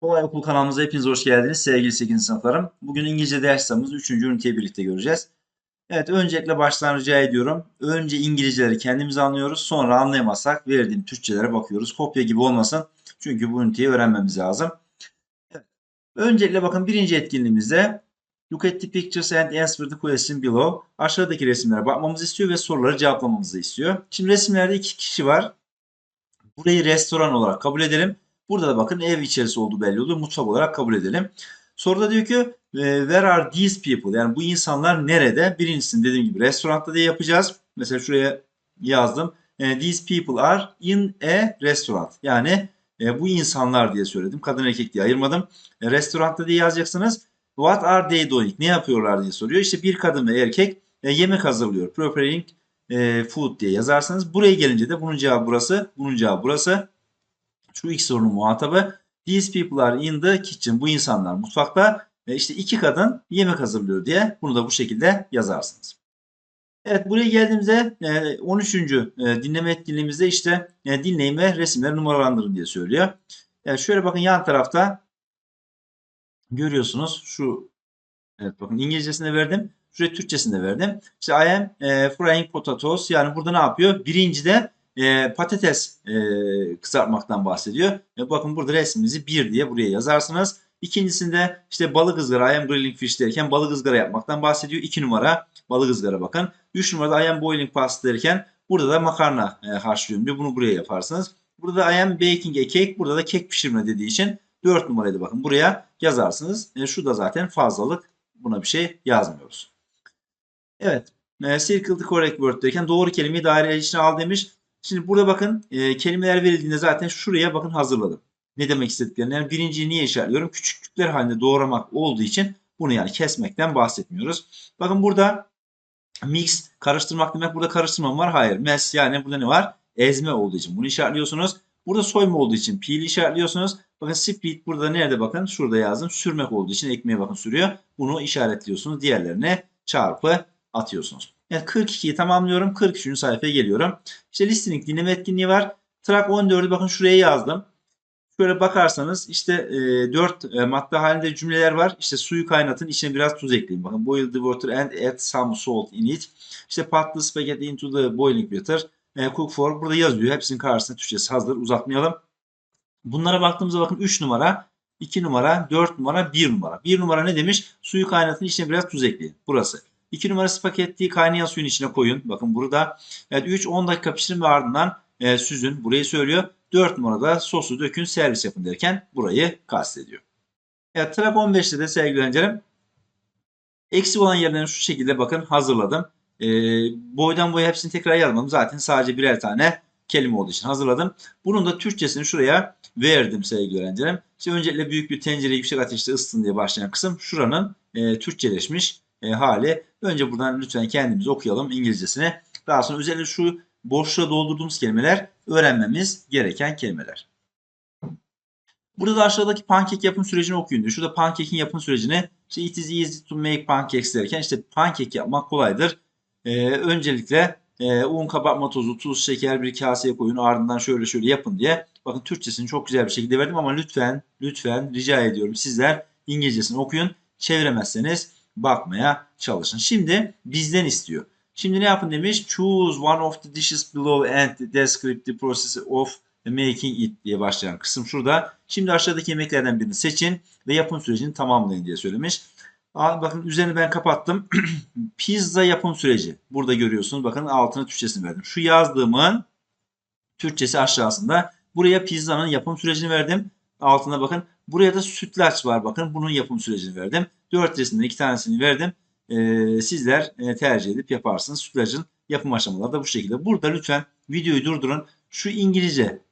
Kolay Okul kanalımıza hepiniz hoş geldiniz sevgili 8. sınıflarım. Bugün İngilizce ders kitabımız 3. üniteyi birlikte göreceğiz. Evet öncelikle baştan rica ediyorum. Önce İngilizceleri kendimiz anlıyoruz. Sonra anlayamazsak verdiğim Türkçelere bakıyoruz. Kopya gibi olmasın. Çünkü bu üniteyi öğrenmemiz lazım. Evet. Öncelikle bakın birinci etkinliğimizde Look at the pictures and answer the question below. Aşağıdaki resimlere bakmamızı istiyor ve soruları cevaplamamızı istiyor. Şimdi resimlerde iki kişi var. Burayı restoran olarak kabul edelim. Burada da bakın ev içerisi olduğu belli oluyor. Mutfak olarak kabul edelim. Soruda diyor ki e, where are these people? Yani bu insanlar nerede? Birincisini dediğim gibi restoranda diye yapacağız. Mesela şuraya yazdım. E, These people are in a restaurant. Yani e, bu insanlar diye söyledim. Kadın erkek diye ayırmadım. E, restoranda diye yazacaksınız. What are they doing? Ne yapıyorlar diye soruyor. İşte bir kadın ve erkek yemek hazırlıyor. Preparing e, food diye yazarsanız. Buraya gelince de bunun cevabı burası. Bunun cevabı burası. Şu ilk sorunun muhatabı. These people are in the kitchen. Bu insanlar mutfakta. E, işte iki kadın yemek hazırlıyor diye bunu da bu şekilde yazarsınız. Evet buraya geldiğimizde e, 13. e, dinleme etkinliğimizde işte e, dinleyin ve resimleri numaralandırın diye söylüyor. Yani şöyle bakın yan tarafta görüyorsunuz şu evet bakın İngilizcesini verdim. Şuraya Türkçesini de verdim. İşte I am e, frying potatoes. Yani burada ne yapıyor? Birincide e, patates e, kızartmaktan bahsediyor. E, bakın burada resmimizi bir diye buraya yazarsınız. İkincisinde işte balık ızgara, I am grilling fish derken balık ızgara yapmaktan bahsediyor. 2 numara balık ızgara bakın. 3 numarada I am boiling pasta derken burada da makarna e, haşlıyorum diyor. Bunu buraya yaparsınız. Burada da I am baking a cake. Burada da kek pişirme dediği için 4 numaraydı bakın. Buraya yazarsınız. E, şu da zaten fazlalık. Buna bir şey yazmıyoruz. Evet. E, circle the correct word derken doğru kelimeyi daire içine al demiş. Şimdi burada bakın e, kelimeler verildiğinde zaten şuraya bakın hazırladım. Ne demek istediklerini. Yani birinciyi niye işaretliyorum? Küçüklükler halinde doğramak olduğu için bunu yani kesmekten bahsetmiyoruz. Bakın burada mix karıştırmak demek. Burada karıştırma var. Hayır. Mes yani burada ne var? Ezme olduğu için bunu işaretliyorsunuz. Burada soyma olduğu için peel işaretliyorsunuz. Bakın split burada nerede bakın? Şurada yazdım. Sürmek olduğu için ekmeğe bakın sürüyor. Bunu işaretliyorsunuz. Diğerlerine çarpı atıyorsunuz. Yani 42'yi tamamlıyorum. 43. sayfaya geliyorum. İşte listening dinleme etkinliği var. Track 14'ü bakın şuraya yazdım. Şöyle bakarsanız işte e, 4 e, madde halinde cümleler var. İşte suyu kaynatın, içine biraz tuz ekleyin. Bakın boil the water and add some salt in it. İşte put the spaghetti into the boiling water. E, cook for. Burada yazıyor. Hepsinin karşısında Türkçesi hazır. Uzatmayalım. Bunlara baktığımızda bakın 3 numara, 2 numara, 4 numara, 1 numara. 1 numara ne demiş? Suyu kaynatın, içine biraz tuz ekleyin. Burası. 2 numara spagettiyi kaynayan suyun içine koyun. Bakın burada. Evet 3 10 dakika pişirin ve ardından e, süzün. Burayı söylüyor. 4 numarada sosu dökün servis yapın derken burayı kastediyor. Evet track 15'te de sevgili öğrencilerim eksik olan yerlerini şu şekilde bakın hazırladım. E, boydan boya hepsini tekrar yazmadım. Zaten sadece birer tane kelime olduğu için hazırladım. Bunun da Türkçesini şuraya verdim sevgili öğrencilerim. İşte öncelikle büyük bir tencereyi yüksek ateşte ısıtın diye başlayan kısım şuranın e, Türkçeleşmiş e, hali. Önce buradan lütfen kendimiz okuyalım İngilizcesini. Daha sonra özellikle şu boşluğa doldurduğumuz kelimeler öğrenmemiz gereken kelimeler. Burada da aşağıdaki pankek yapım sürecini okuyun diyor. Şurada pankekin yapım sürecini işte it is easy to make pancakes derken işte pankek yapmak kolaydır. Ee, öncelikle e, un, kabartma tozu, tuz, şeker bir kaseye koyun ardından şöyle şöyle yapın diye. Bakın Türkçesini çok güzel bir şekilde verdim ama lütfen lütfen rica ediyorum sizler İngilizcesini okuyun. Çeviremezseniz bakmaya çalışın. Şimdi bizden istiyor. Şimdi ne yapın demiş? Choose one of the dishes below and describe the process of making it diye başlayan kısım şurada. Şimdi aşağıdaki yemeklerden birini seçin ve yapım sürecini tamamlayın diye söylemiş. Aa, bakın üzerini ben kapattım. Pizza yapım süreci. Burada görüyorsunuz. Bakın altına Türkçesini verdim. Şu yazdığımın Türkçesi aşağısında. Buraya pizzanın yapım sürecini verdim. Altına bakın. Buraya da sütlaç var. Bakın bunun yapım sürecini verdim. Dört resimden iki tanesini verdim. Ee, sizler e, tercih edip yaparsınız. Sütlacın yapım aşamaları da bu şekilde. Burada lütfen videoyu durdurun. Şu İngilizce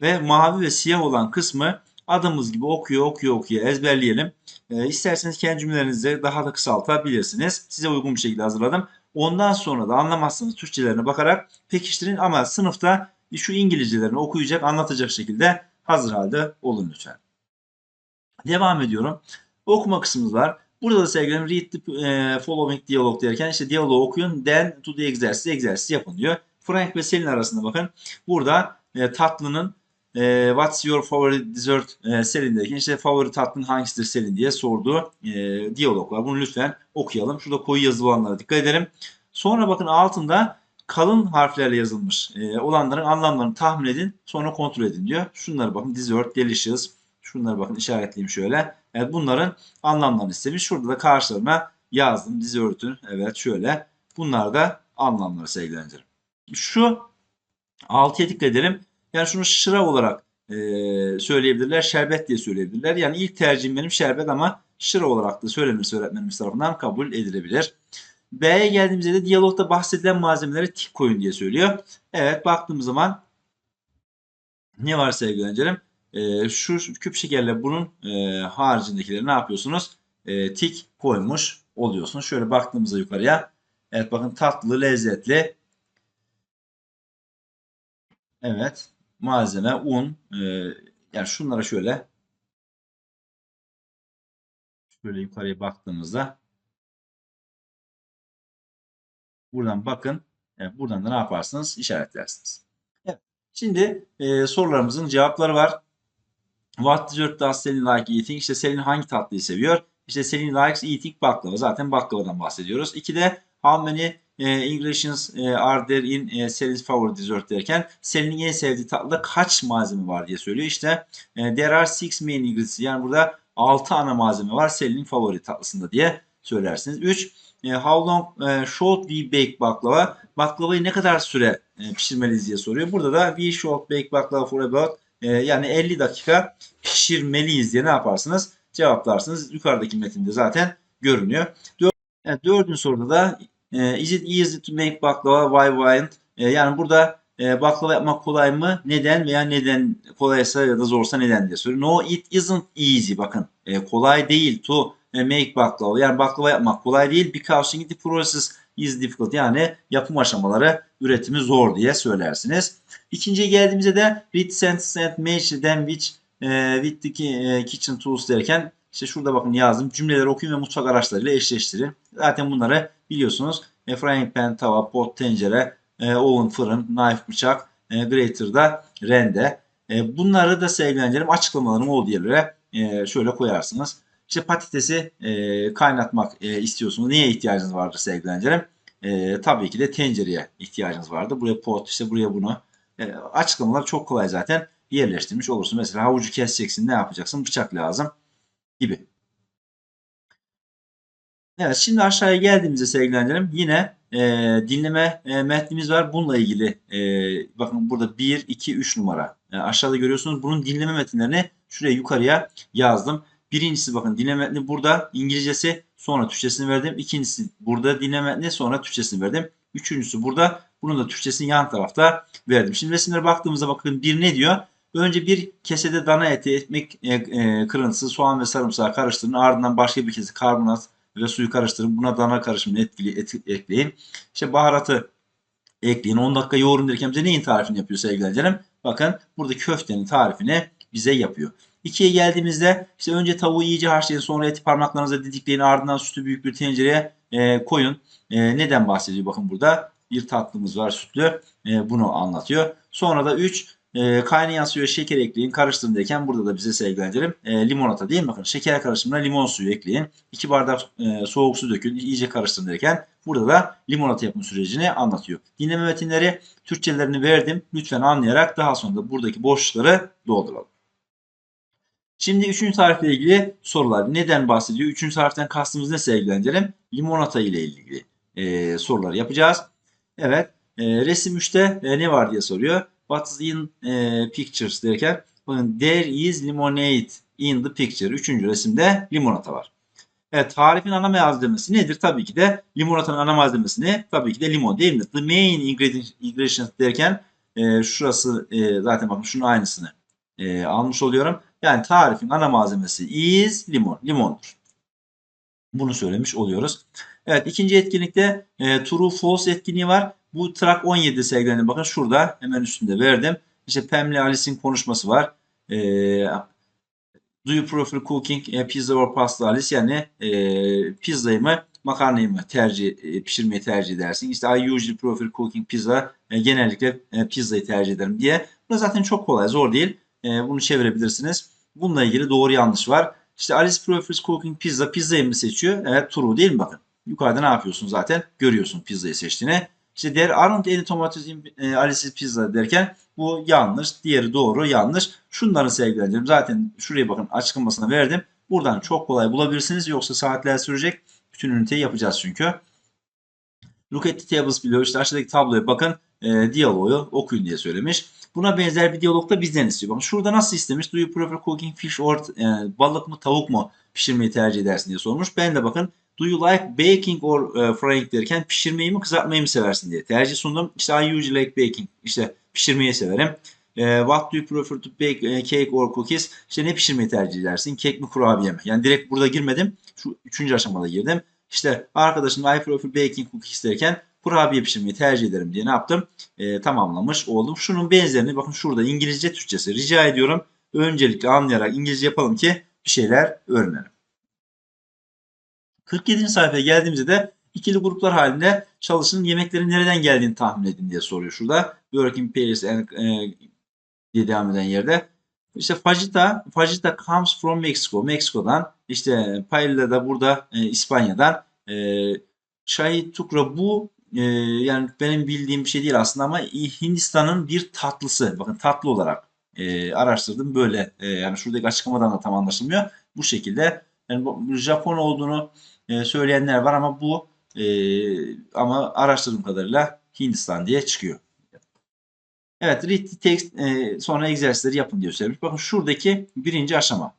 ve mavi ve siyah olan kısmı adımız gibi okuyor okuyor okuyor ezberleyelim. Ee, isterseniz kendi cümlelerinizi daha da kısaltabilirsiniz. Size uygun bir şekilde hazırladım. Ondan sonra da anlamazsanız Türkçelerine bakarak pekiştirin ama sınıfta şu İngilizcelerini okuyacak, anlatacak şekilde hazır halde olun lütfen. Devam ediyorum. Okuma kısmımız var. Burada da sevgilim read the e, following dialog derken işte diyaloğu okuyun. Then to the egzersiz yapın diyor. Frank ve Selin arasında bakın. Burada e, tatlının e, What's your favorite dessert e, serindeyken işte favori tatlın hangisidir serin diye sorduğu e, diyalog var. Bunu lütfen okuyalım. Şurada koyu yazılı olanlara dikkat edelim. Sonra bakın altında kalın harflerle yazılmış e, olanların anlamlarını tahmin edin sonra kontrol edin diyor. Şunları bakın dessert, delicious. Şunları bakın işaretleyeyim şöyle. Evet bunların anlamlarını istemiş. Şurada da karşılarına yazdım dessert'ün. Evet şöyle. Bunlar da anlamları sevgilendirim. Şu 6'ya dikkat edelim. Yani şunu şıra olarak e, söyleyebilirler. Şerbet diye söyleyebilirler. Yani ilk tercihim benim şerbet ama şıra olarak da söylenirse öğretmenimiz tarafından kabul edilebilir. B'ye geldiğimizde de diyalogda bahsedilen malzemelere tik koyun diye söylüyor. Evet baktığımız zaman ne var sevgili öğrencilerim? E, şu küp şekerle bunun e, haricindekileri ne yapıyorsunuz? E, tik koymuş oluyorsunuz. Şöyle baktığımızda yukarıya. Evet bakın tatlı, lezzetli. Evet. Malzeme, un. E, yani şunlara şöyle şöyle yukarıya baktığımızda buradan bakın. Evet, buradan da ne yaparsınız? İşaretlersiniz. Evet. Şimdi e, sorularımızın cevapları var. What dessert does Selin like eating? İşte Selin hangi tatlıyı seviyor? İşte Selin likes eating baklava. Zaten baklavadan bahsediyoruz. İki de how many e, ingredients e, are there in e, Selin's favorite dessert derken Selin'in en sevdiği tatlıda kaç malzeme var diye söylüyor. İşte e, there are six main ingredients. Yani burada 6 ana malzeme var Selin'in favori tatlısında diye söylersiniz. 3. E, how long e, should we bake baklava? Baklavayı ne kadar süre e, pişirmeliyiz diye soruyor. Burada da we should bake baklava for about e, yani 50 dakika pişirmeliyiz diye ne yaparsınız? Cevaplarsınız. Yukarıdaki metinde zaten görünüyor. Dör evet, dördüncü soruda da e, is it easy to make baklava? Why why? E, yani burada e, baklava yapmak kolay mı? Neden veya neden kolaysa ya da zorsa neden diye soruyor. No it isn't easy. Bakın e, kolay değil to e, make baklava. Yani baklava yapmak kolay değil. Because the process is difficult. Yani yapım aşamaları üretimi zor diye söylersiniz. İkinciye geldiğimizde de read sentences and match them which e, with the e, kitchen tools derken işte şurada bakın yazdım. Cümleleri okuyun ve mutfak araçlarıyla eşleştirin. Zaten bunları biliyorsunuz. E, frying pan, tava, pot, tencere, e, oven, fırın, knife, bıçak, e, grater'da rende. E, bunları da sevgilendirim açıklamalarım olduğu yerlere e, şöyle koyarsınız. İşte patatesi e, kaynatmak e, istiyorsunuz. Neye ihtiyacınız vardır sevgilendirim? E, tabii ki de tencereye ihtiyacınız vardır. Buraya pot, işte buraya bunu. E, açıklamalar çok kolay zaten yerleştirmiş olursun. Mesela havucu keseceksin ne yapacaksın? Bıçak lazım gibi. Evet şimdi aşağıya geldiğimizde sevgilendirim yine e, dinleme e, metnimiz var. Bununla ilgili e, bakın burada 1, 2, 3 numara. E, aşağıda görüyorsunuz. Bunun dinleme metinlerini şuraya yukarıya yazdım. Birincisi bakın dinleme metni burada İngilizcesi sonra Türkçesini verdim. İkincisi burada dinleme metni sonra Türkçesini verdim. Üçüncüsü burada bunun da Türkçesini yan tarafta verdim. Şimdi resimlere baktığımızda bakın bir ne diyor? Önce bir kesede dana eti, ekmek e, e, kırıntısı, soğan ve sarımsağı karıştırın. Ardından başka bir kese karbonat ve suyu karıştırın. Buna dana karışımını etkili, et, ekleyin. İşte baharatı ekleyin. 10 dakika yoğurun derken bize neyin tarifini yapıyor sevgili? Bakın burada köftenin tarifini bize yapıyor. İkiye geldiğimizde işte önce tavuğu iyice haşlayın sonra eti parmaklarınızla didikleyin ardından sütü büyük bir tencereye e, koyun. E, neden bahsediyor bakın burada bir tatlımız var sütlü e, bunu anlatıyor. Sonra da 3 e, kaynayan suya şeker ekleyin karıştırın derken burada da bize sevgilendirim e, limonata değil mi? Bakın şeker karışımına limon suyu ekleyin. 2 bardak e, soğuk su dökün iyice karıştırın derken burada da limonata yapım sürecini anlatıyor. Dinleme metinleri Türkçelerini verdim. Lütfen anlayarak daha sonra da buradaki boşlukları dolduralım. Şimdi üçüncü tarifle ilgili sorular. Neden bahsediyor? Üçüncü tariften kastımız ne sevgilendirim? Limonata ile ilgili e, sorular yapacağız. Evet. E, resim 3'te e, ne var diye soruyor. What's in e, pictures derken bakın there is lemonade in the picture. Üçüncü resimde limonata var. Evet tarifin ana malzemesi nedir? Tabii ki de limonatanın ana malzemesi ne? Tabii ki de limon değil mi? The main ingredients derken e, şurası e, zaten bakın şunun aynısını e, almış oluyorum. Yani tarifin ana malzemesi is limon. Limondur. Bunu söylemiş oluyoruz. Evet ikinci etkinlikte e, true false etkinliği var. Bu track 17 sevgilerim bakın şurada hemen üstünde verdim. İşte Pam'le Alice'in konuşması var. E, do you prefer cooking pizza or pasta Alice? Yani e, pizzayı mı makarnayı mı tercih e, pişirmeyi tercih edersin? İşte I usually prefer cooking pizza. E, genellikle e, pizzayı tercih ederim diye. Bu zaten çok kolay, zor değil. E, bunu çevirebilirsiniz. Bununla ilgili doğru yanlış var. İşte Alice prefers cooking pizza. Pizzayı mı seçiyor? Evet true değil mi bakın. Yukarıda ne yapıyorsun zaten? Görüyorsun pizzayı seçtiğini. İşte there aren't any tomatoes in e, Alice's pizza derken bu yanlış. Diğeri doğru yanlış. Şunları sevgilendirim. Zaten şuraya bakın açıklamasını verdim. Buradan çok kolay bulabilirsiniz. Yoksa saatler sürecek. Bütün üniteyi yapacağız çünkü. Look at the tables below. İşte aşağıdaki tabloya bakın. E, diyaloğu okuyun diye söylemiş. Buna benzer bir diyalog da bizden istiyor. Bakın şurada nasıl istemiş? Do you prefer cooking fish or e, balık mı tavuk mu pişirmeyi tercih edersin diye sormuş. Ben de bakın do you like baking or e, frying derken pişirmeyi mi kızartmayı mı seversin diye tercih sundum. İşte I usually like baking. İşte pişirmeyi severim. E, what do you prefer to bake e, cake or cookies? İşte ne pişirmeyi tercih edersin? Kek mi kurabiye mi? Yani direkt burada girmedim. Şu üçüncü aşamada girdim. İşte arkadaşım I prefer baking cookies derken kurabiye pişirmeyi tercih ederim diye ne yaptım? E, tamamlamış oldum. Şunun benzerini bakın şurada İngilizce Türkçesi rica ediyorum. Öncelikle anlayarak İngilizce yapalım ki bir şeyler öğrenelim. 47. sayfaya geldiğimizde de ikili gruplar halinde çalışın yemeklerin nereden geldiğini tahmin edin diye soruyor şurada. Working pairs and, e, diye devam eden yerde. İşte fajita, fajita comes from Mexico. Meksiko'dan. İşte paella da burada e, İspanya'dan. E, Şahi tukra bu e, yani benim bildiğim bir şey değil aslında ama Hindistan'ın bir tatlısı. Bakın tatlı olarak e, araştırdım böyle. E, yani şuradaki açıklamadan da tam anlaşılmıyor. Bu şekilde yani bu, Japon olduğunu e, söyleyenler var ama bu e, ama araştırdığım kadarıyla Hindistan diye çıkıyor. Evet, read the text e, sonra egzersizleri yapın diyor söylemiş. Bakın şuradaki birinci aşama.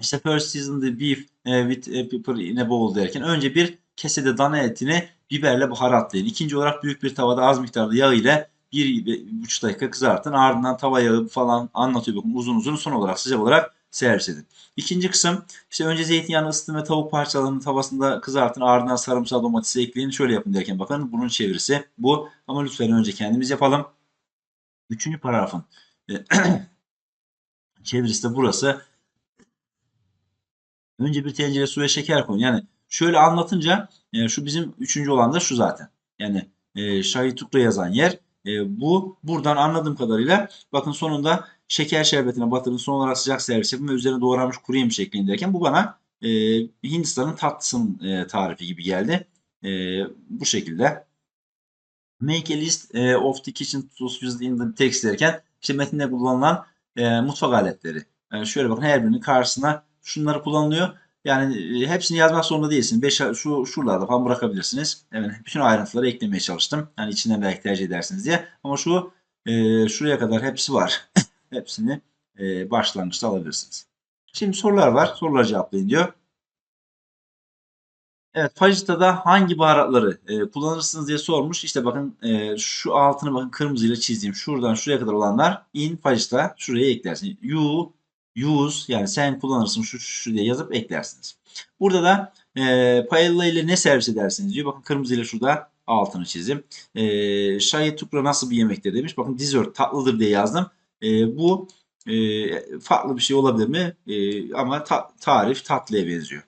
İşte first season the beef e, with e, pepper in a bowl derken önce bir kesede dana etini biberle baharatlayın. İkinci olarak büyük bir tavada az miktarda yağ ile bir, bir buçuk dakika kızartın. Ardından tava yağı falan anlatıyor bakın uzun uzun son olarak sıcak olarak servis edin. İkinci kısım işte önce zeytinyağını ısıtın ve tavuk parçalarını tavasında kızartın. Ardından sarımsağı domatesi ekleyin. Şöyle yapın derken bakın bunun çevirisi bu. Ama lütfen önce kendimiz yapalım. Üçüncü paragrafın e, çevirisi de burası. Önce bir tencere su ve şeker koyun. Yani şöyle anlatınca e, şu bizim üçüncü olan da şu zaten. Yani e, Şahit Tukra yazan yer. E, bu buradan anladığım kadarıyla bakın sonunda şeker şerbetine batırın son olarak sıcak servis yapın ve üzerine doğranmış kuru yemiş ekleyin derken bu bana e, Hindistan'ın tatlısının e, tarifi gibi geldi. E, bu şekilde. Make a list e, of the kitchen tools used in the text derken işte metinde kullanılan e, mutfak aletleri. Yani şöyle bakın her birinin karşısına şunları kullanılıyor. Yani e, hepsini yazmak zorunda değilsiniz. Beş, şu şuralarda falan bırakabilirsiniz. Evet, bütün ayrıntıları eklemeye çalıştım. Yani içinden belki tercih edersiniz diye. Ama şu e, şuraya kadar hepsi var. Hepsini e, başlangıçta alabilirsiniz. Şimdi sorular var. Soruları cevaplayın diyor. Evet, fajitada hangi baharatları e, kullanırsınız diye sormuş. İşte bakın e, şu altını bakın kırmızıyla çizdiğim şuradan şuraya kadar olanlar in fajita şuraya eklersin. You use yani sen kullanırsın şu, şu diye yazıp eklersiniz. Burada da e, paella ile ne servis edersiniz diyor. Bakın kırmızıyla şurada altını çizdim. E, şayet tukra nasıl bir yemektir demiş. Bakın dessert tatlıdır diye yazdım. E, bu e, farklı bir şey olabilir mi? E, ama ta, tarif tatlıya benziyor.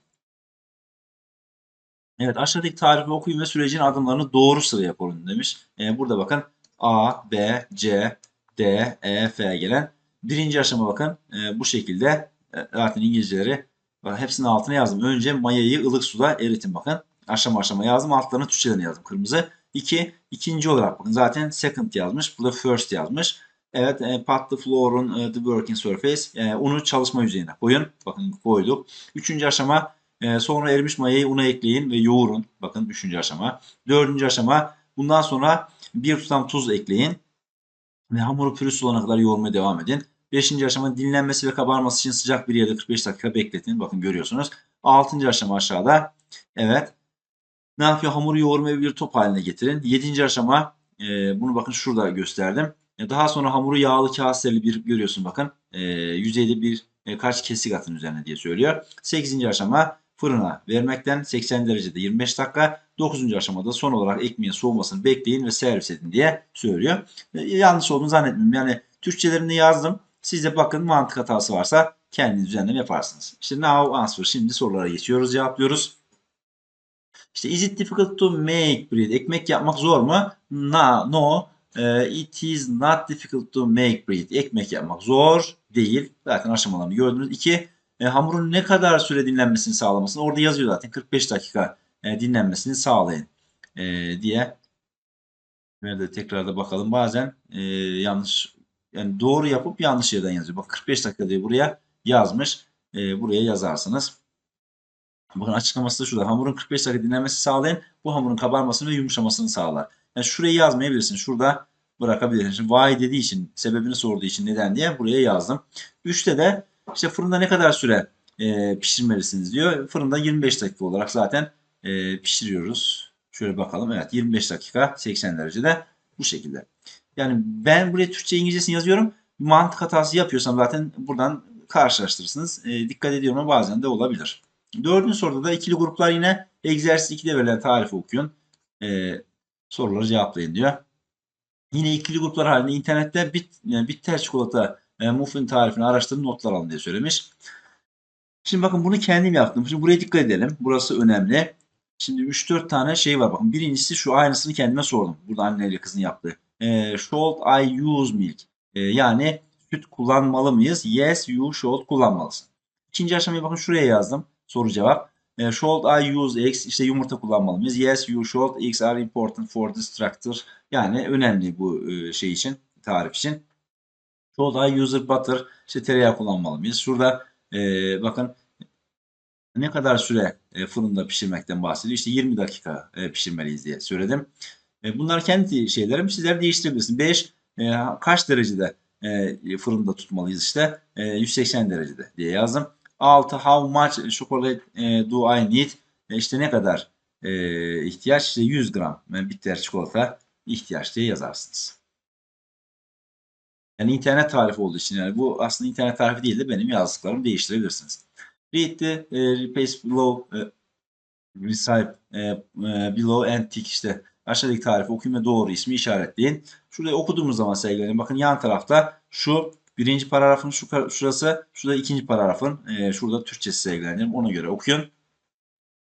Evet aşağıdaki tarifi okuyun ve sürecin adımlarını doğru sıraya koyun demiş. E, burada bakın A, B, C, D, E, F gelen birinci aşama bakın e, bu şekilde e, zaten İngilizceleri hepsinin altına yazdım. Önce mayayı ılık suda eritin bakın. Aşama aşama yazdım. Altlarını Türkçeden yazdım kırmızı. 2. ikinci olarak bakın zaten second yazmış. Burada first yazmış. Evet, e, pat the floor'un e, the working surface. E, unu çalışma yüzeyine koyun. Bakın koyduk. Üçüncü aşama e, sonra erimiş mayayı una ekleyin ve yoğurun. Bakın üçüncü aşama. Dördüncü aşama bundan sonra bir tutam tuz ekleyin. Ve hamuru pürüzsüz olana kadar yoğurmaya devam edin. Beşinci aşama dinlenmesi ve kabarması için sıcak bir yerde 45 dakika bekletin. Bakın görüyorsunuz. Altıncı aşama aşağıda. Evet. Ne yapıyor? Hamuru yoğurmaya bir top haline getirin. Yedinci aşama e, bunu bakın şurada gösterdim. E, daha sonra hamuru yağlı kağıt serili bir görüyorsun bakın. E, yüzeyde bir e, kaç kesik atın üzerine diye söylüyor. 8. aşama fırına vermekten 80 derecede 25 dakika. 9. aşamada son olarak ekmeğin soğumasını bekleyin ve servis edin diye söylüyor. E, yanlış olduğunu zannetmiyorum. Yani Türkçelerini yazdım. Siz de bakın mantık hatası varsa kendiniz düzenleme yaparsınız. İşte now answer. Şimdi sorulara geçiyoruz, cevaplıyoruz. İşte is it difficult to make bread? Ekmek yapmak zor mu? No, no. Ee, it is not difficult to make bread. Ekmek yapmak zor değil. Zaten aşamalarını gördünüz. İki, e, hamurun ne kadar süre dinlenmesini sağlamasını orada yazıyor zaten. 45 dakika e, dinlenmesini sağlayın e, diye. Nerede tekrar da bakalım. Bazen yanlış yani doğru yapıp yanlış yerden yazıyor. Bak 45 dakika diye buraya yazmış. E, buraya yazarsınız. Bakın açıklaması da şurada. Hamurun 45 dakika dinlenmesi sağlayın. Bu hamurun kabarmasını ve yumuşamasını sağlar. Yani şurayı yazmayabilirsin. Şurada bırakabilirsin. Şimdi why dediği için, sebebini sorduğu için neden diye buraya yazdım. 3'te de işte fırında ne kadar süre e, pişirmelisiniz diyor. Fırında 25 dakika olarak zaten e, pişiriyoruz. Şöyle bakalım. Evet 25 dakika 80 derecede bu şekilde. Yani ben buraya Türkçe İngilizcesini yazıyorum. Mantık hatası yapıyorsam zaten buradan karşılaştırırsınız. E, dikkat ediyorum ama bazen de olabilir. Dördüncü soruda da ikili gruplar yine egzersiz 2'de verilen tarifi okuyun. E, soruları cevaplayın diyor. Yine ikili gruplar halinde internette bit, yani bitter çikolata e, muffin tarifini araştırın notlar alın diye söylemiş. Şimdi bakın bunu kendim yaptım. Şimdi buraya dikkat edelim. Burası önemli. Şimdi 3-4 tane şey var. Bakın birincisi şu aynısını kendime sordum. Burada anneyle kızın yaptığı. E, should I use milk? E, yani süt kullanmalı mıyız? Yes you should kullanmalısın. İkinci aşamaya bakın şuraya yazdım. Soru cevap. E, should I use eggs? İşte yumurta kullanmalı mıyız? Yes you should. Eggs are important for the structure. Yani önemli bu e, şey için, tarif için. Should I use butter? İşte tereyağı kullanmalı mıyız? Şurada e, bakın ne kadar süre e, fırında pişirmekten bahsediyor. İşte 20 dakika pişirmeliyiz diye söyledim. E, bunlar kendi şeylerim. Sizler değiştirebilirsiniz. 5 e, kaç derecede e, fırında tutmalıyız işte? E, 180 derecede diye yazdım. 6 how much chocolate e, do I need? E, işte ne kadar e, ihtiyaç? İşte 100 gram e, bitter çikolata ihtiyaç diye yazarsınız. Yani internet tarifi olduğu için yani bu aslında internet tarifi değil de benim yazdıklarımı değiştirebilirsiniz. Read the e, replace below e, recite e, e, below and tick işte aşağıdaki tarifi okuyun ve doğru ismi işaretleyin. Şurada okuduğumuz zaman sevgilerim bakın yan tarafta şu birinci paragrafın şu şurası şurada ikinci paragrafın e, şurada Türkçesi sevgilerim ona göre okuyun.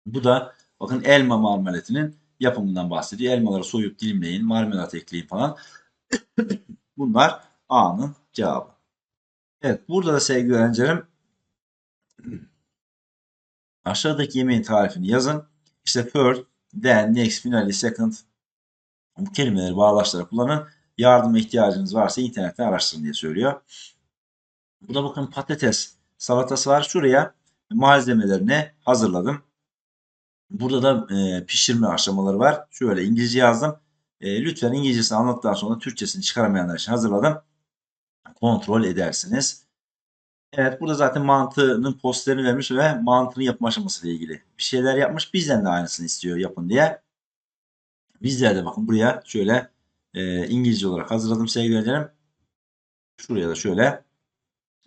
Bu da bakın elma marmelatının yapımından bahsediyor. Elmaları soyup dilimleyin, marmelat ekleyin falan. Bunlar A'nın cevabı. Evet burada da sevgili öğrencilerim aşağıdaki yemeğin tarifini yazın. İşte first, then, next, finally, second bu kelimeleri bağlaçlara kullanın. Yardıma ihtiyacınız varsa internetten araştırın diye söylüyor. Bu da bakın patates salatası var. Şuraya malzemelerini hazırladım. Burada da e, pişirme aşamaları var. Şöyle İngilizce yazdım. E, lütfen İngilizcesini anlattıktan sonra Türkçesini çıkaramayanlar için hazırladım. Kontrol edersiniz. Evet burada zaten mantığının postlerini vermiş ve mantığını yapma aşaması ile ilgili bir şeyler yapmış. Bizden de aynısını istiyor yapın diye. Bizler de bakın buraya şöyle e, İngilizce olarak hazırladım sevgili öğrencilerim. Şuraya da şöyle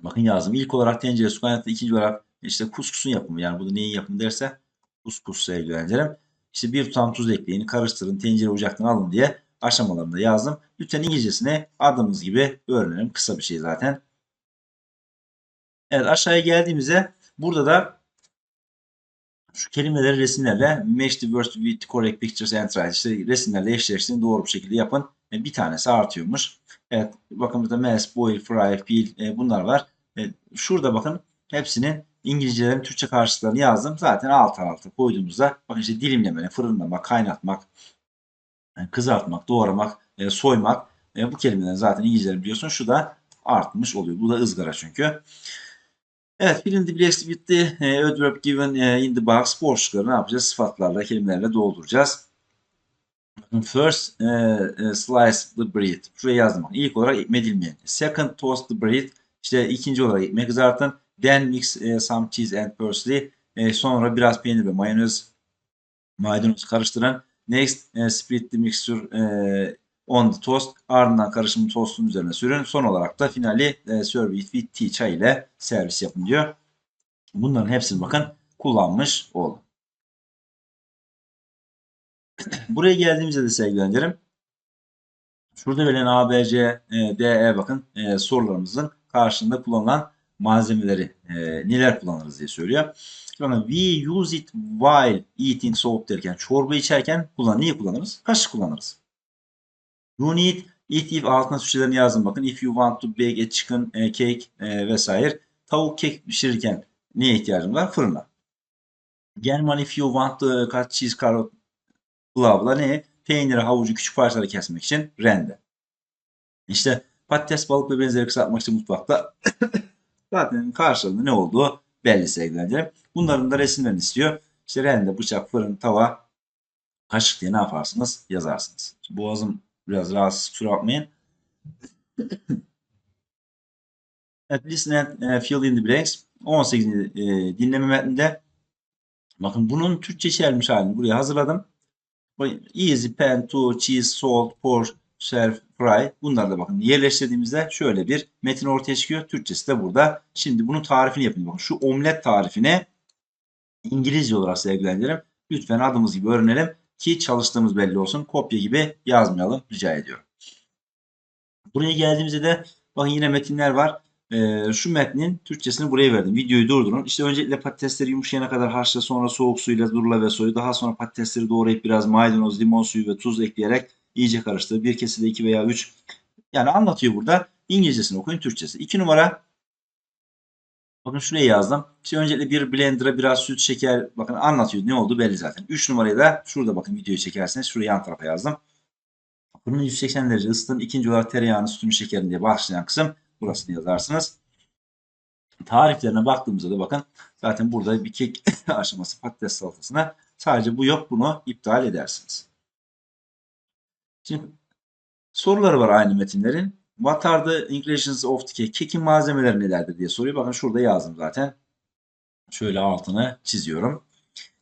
bakın yazdım. İlk olarak tencere su kaynattı. ikinci olarak işte kuskusun yapımı. Yani burada neyin yapımı derse kuskus sevgili öğrencilerim. İşte bir tutam tuz ekleyin, karıştırın, tencere ocaktan alın diye aşamalarında yazdım. Lütfen İngilizcesini adımız gibi öğrenelim. Kısa bir şey zaten. Evet aşağıya geldiğimizde burada da şu kelimeleri resimlerle match the words with correct pictures and try. İşte resimlerle eşleştirin doğru bir şekilde yapın. E, bir tanesi artıyormuş. Evet bakın burada mass, boil, fry, peel e, bunlar var. E, şurada bakın hepsinin İngilizcelerin Türkçe karşılıklarını yazdım. Zaten alt alta koyduğumuzda bakın işte dilimleme, fırınlamak, kaynatmak, kızartmak, doğramak, e, soymak e, bu kelimelerin zaten İngilizceleri biliyorsun. Şu da artmış oluyor. Bu da ızgara çünkü. Evet, blanks with the e, adverb given e, in the box boşlukları ne yapacağız? Sıfatlarla, kelimelerle dolduracağız. First e, e, slice the bread. Şuraya yazdım. İlk olarak ekmeği dilimleyin. Second toast the bread. İşte ikinci olarak ekmeği kızartın. Then mix some cheese and parsley. Sonra biraz peynir ve mayonez maydanoz karıştırın. Next split the mixture on the toast. Ardından karışımı tostun üzerine sürün. Son olarak da finali e, serve it with tea çay ile servis yapın diyor. Bunların hepsini bakın kullanmış oldu. Buraya geldiğimizde de sevgili öğrencilerim şurada verilen A, B, C, e, D, E bakın e, sorularımızın karşında kullanılan malzemeleri e, neler kullanırız diye söylüyor. Sonra we use it while eating soup derken çorba içerken kullan neyi kullanırız? Kaşık kullanırız. You need eat if altına Türkçelerini yazın bakın. If you want to bake a chicken e, cake e, vesaire. Tavuk kek pişirirken neye ihtiyacım var? Fırına. German if you want to cut cheese carrot bla bla ne? Peyniri, havucu küçük parçalara kesmek için rende. İşte patates, balık ve benzeri kısaltmak için mutfakta zaten karşılığında ne olduğu belli sevgilendirim. Bunların da resimlerini istiyor. İşte rende, bıçak, fırın, tava, kaşık diye ne yaparsınız? Yazarsınız. Boğazım biraz rahatsız kusura bakmayın. Evet, listen and e, fill in the blanks. 18. E, dinleme metninde bakın bunun Türkçe çevrilmiş halini buraya hazırladım. Easy, pan, to, cheese, salt, pour, serve, fry. Bunları da bakın yerleştirdiğimizde şöyle bir metin ortaya çıkıyor. Türkçesi de burada. Şimdi bunun tarifini yapayım. Bakın şu omlet tarifini İngilizce olarak sevgilendirelim. Lütfen adımız gibi öğrenelim ki çalıştığımız belli olsun. Kopya gibi yazmayalım rica ediyorum. Buraya geldiğimizde de bakın yine metinler var. Ee, şu metnin Türkçesini buraya verdim. Videoyu durdurun. İşte öncelikle patatesleri yumuşayana kadar haşla sonra soğuk suyla durula ve soyu. Daha sonra patatesleri doğrayıp biraz maydanoz, limon suyu ve tuz ekleyerek iyice karıştır. Bir kesede 2 veya 3. Yani anlatıyor burada. İngilizcesini okuyun Türkçesi. 2 numara Bakın şuraya yazdım. İşte öncelikle bir blender'a biraz süt, şeker bakın anlatıyor. Ne oldu belli zaten. 3 numarayı da şurada bakın videoyu çekerseniz şuraya yan tarafa yazdım. Fırını 180 derece ısıtın. İkinci olarak tereyağını, sütünü, şekerini diye başlayan kısım burasını yazarsınız. Tariflerine baktığımızda da bakın zaten burada bir kek aşaması patates salatasına sadece bu yok bunu iptal edersiniz. Şimdi soruları var aynı metinlerin. What are the ingredients of the cake? Kekin malzemeleri nelerdir diye soruyor. Bakın şurada yazdım zaten. Şöyle altını çiziyorum.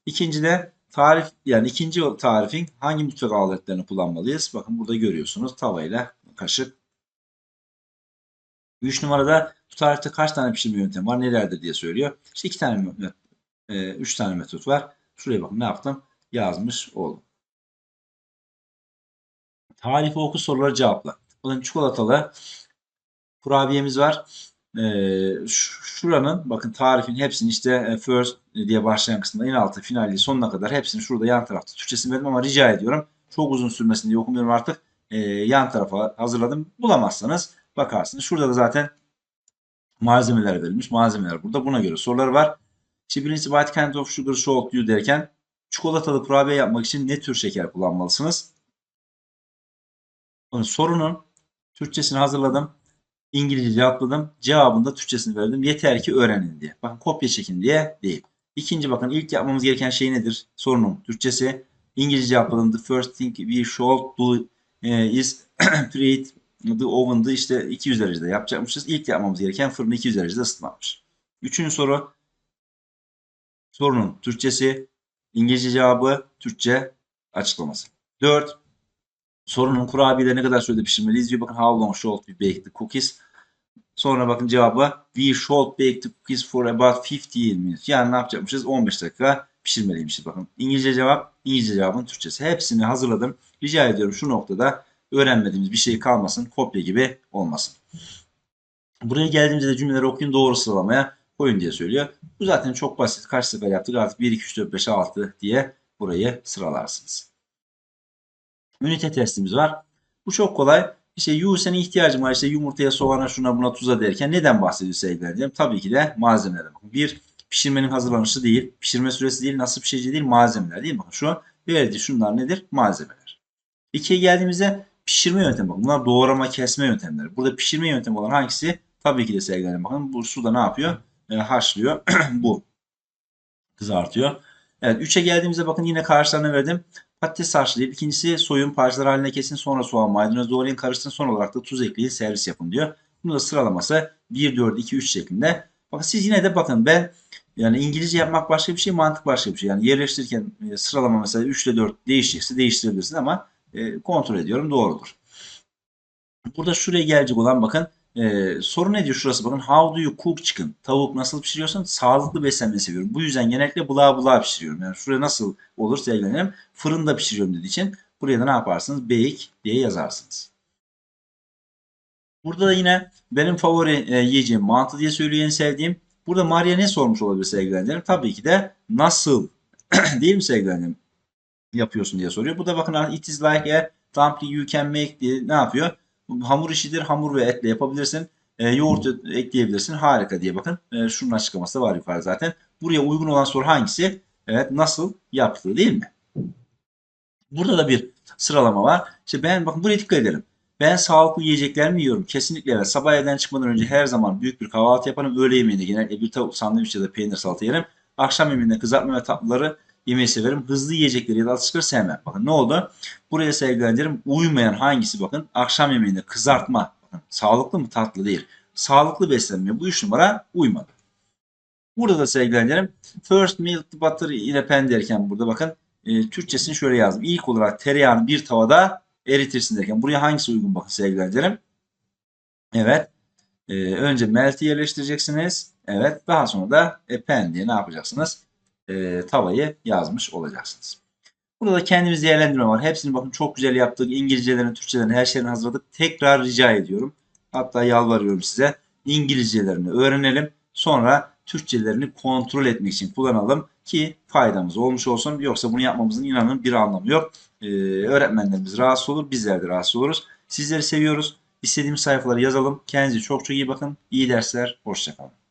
İkinci de tarif yani ikinci tarifin hangi mutfak aletlerini kullanmalıyız? Bakın burada görüyorsunuz tavayla kaşık. Üç numarada bu tarifte kaç tane pişirme yöntemi var nelerdir diye söylüyor. İşte iki tane e, üç tane metot var. Şuraya bakın ne yaptım? Yazmış oldum. Tarifi oku soruları cevapla. Bakın çikolatalı kurabiyemiz var. Ee, şuranın bakın tarifin hepsini işte e, first diye başlayan kısmında en altı finali sonuna kadar hepsini şurada yan tarafta Türkçesini verdim ama rica ediyorum. Çok uzun sürmesin diye okumuyorum artık. Ee, yan tarafa hazırladım. Bulamazsanız bakarsınız. Şurada da zaten malzemeler verilmiş. Malzemeler burada. Buna göre soruları var. İşte birincisi what kind of sugar should you derken çikolatalı kurabiye yapmak için ne tür şeker kullanmalısınız? Bakın sorunun Türkçesini hazırladım. İngilizce cevapladım. Cevabını da Türkçesini verdim. Yeter ki öğrenin diye. Bakın kopya çekin diye değil. İkinci bakın ilk yapmamız gereken şey nedir? Sorunun Türkçesi. İngilizce cevapladım. The first thing we should do eh, is preheat the oven'dı işte 200 derecede yapacakmışız. İlk yapmamız gereken fırını 200 derecede ısıtmakmış. Üçüncü soru. Sorunun Türkçesi. İngilizce cevabı Türkçe açıklaması. Dört. Sorunun kurabiyeleri ne kadar sürede pişirmeliyiz diyor. Bakın how long should we bake the cookies? Sonra bakın cevabı we should bake the cookies for about 50 minutes. Yani ne yapacakmışız? 15 dakika pişirmeliymişiz. Bakın İngilizce cevap, İngilizce cevabın Türkçesi. Hepsini hazırladım. Rica ediyorum şu noktada öğrenmediğimiz bir şey kalmasın. Kopya gibi olmasın. Buraya geldiğimizde de cümleleri okuyun doğru sıralamaya koyun diye söylüyor. Bu zaten çok basit. Kaç sefer yaptık artık 1, 2, 3, 4, 5, 6 diye burayı sıralarsınız ünite testimiz var. Bu çok kolay. İşte Yusen'e ihtiyacım var. İşte yumurtaya, soğana, şuna, buna, tuza derken neden bahsediyor sevgiler Tabii ki de malzemeler. Bir, pişirmenin hazırlanışı değil, pişirme süresi değil, nasıl pişireceği değil, malzemeler değil mi? Şu verdiği şunlar nedir? Malzemeler. İkiye geldiğimizde pişirme yöntemi. Bakın bunlar doğrama, kesme yöntemleri. Burada pişirme yöntemi olan hangisi? Tabii ki de sevgiler bakın bu suda ne yapıyor? E, haşlıyor. bu kızartıyor. Evet 3'e geldiğimizde bakın yine karşılarına verdim. Patates haşlayıp ikincisi soyun parçalar haline kesin sonra soğan maydanoz doğrayın karıştırın son olarak da tuz ekleyin servis yapın diyor. Bunu da sıralaması 1 4 2 3 şeklinde. Bakın siz yine de bakın ben yani İngilizce yapmak başka bir şey, mantık başka bir şey. Yani yerleştirirken e, sıralama mesela 3 ile 4 değişecekse değiştirebilirsin ama e, kontrol ediyorum doğrudur. Burada şuraya gelecek olan bakın ee, soru ne diyor şurası bakın. How do you cook chicken? Tavuk nasıl pişiriyorsun? Sağlıklı beslenmeyi seviyorum. Bu yüzden genellikle bula bula pişiriyorum. Yani şuraya nasıl olursa ilgilenirim. Fırında pişiriyorum dediği için buraya da ne yaparsınız? Bake diye yazarsınız. Burada da yine benim favori e, yiyeceğim mantı diye söylüyor sevdiğim. Burada Maria ne sormuş olabilir sevgilendirim? Tabii ki de nasıl değil mi sevgilendirim? Yapıyorsun diye soruyor. Bu da bakın it is like a dumpling you can make diye ne yapıyor? Hamur işidir. Hamur ve etle yapabilirsin. E, yoğurt ekleyebilirsin. Harika diye bakın. E, şunun açıklaması var yukarıda zaten. Buraya uygun olan soru hangisi? Evet nasıl yaptığı değil mi? Burada da bir sıralama var. İşte ben bakın buraya dikkat edelim. Ben sağlıklı yiyecekler mi yiyorum? Kesinlikle evet. Sabah evden çıkmadan önce her zaman büyük bir kahvaltı yaparım. Öğle yemeğinde genellikle bir tavuk sandviç ya da peynir salata yerim. Akşam yemeğinde kızartma ve tatlıları yemeyi severim. Hızlı yiyecekleri ya da atıştırmaları sevmem. Bakın ne oldu? Buraya sevgilendirim. Uymayan hangisi bakın? Akşam yemeğinde kızartma. Bakın, sağlıklı mı tatlı değil. Sağlıklı beslenme. Bu üç numara uymadı. Burada da sevgilendirim. First milk butter yine pen derken burada bakın e, Türkçesini şöyle yazdım. İlk olarak tereyağını bir tavada eritirsin derken buraya hangisi uygun bakın sevgilendirim. Evet. E, önce melt'i yerleştireceksiniz. Evet. Daha sonra da e, pen diye ne yapacaksınız? E, tavayı yazmış olacaksınız. Burada da kendimiz değerlendirme var. Hepsini bakın çok güzel yaptık. İngilizcelerini, Türkçelerini her şeyini hazırladık. Tekrar rica ediyorum. Hatta yalvarıyorum size. İngilizcelerini öğrenelim. Sonra Türkçelerini kontrol etmek için kullanalım ki faydamız olmuş olsun. Yoksa bunu yapmamızın inanın bir anlamı yok. Ee, öğretmenlerimiz rahatsız olur, bizler de rahatsız oluruz. Sizleri seviyoruz. İstediğimiz sayfaları yazalım. Kendinize çok çok iyi bakın. İyi dersler, hoşçakalın.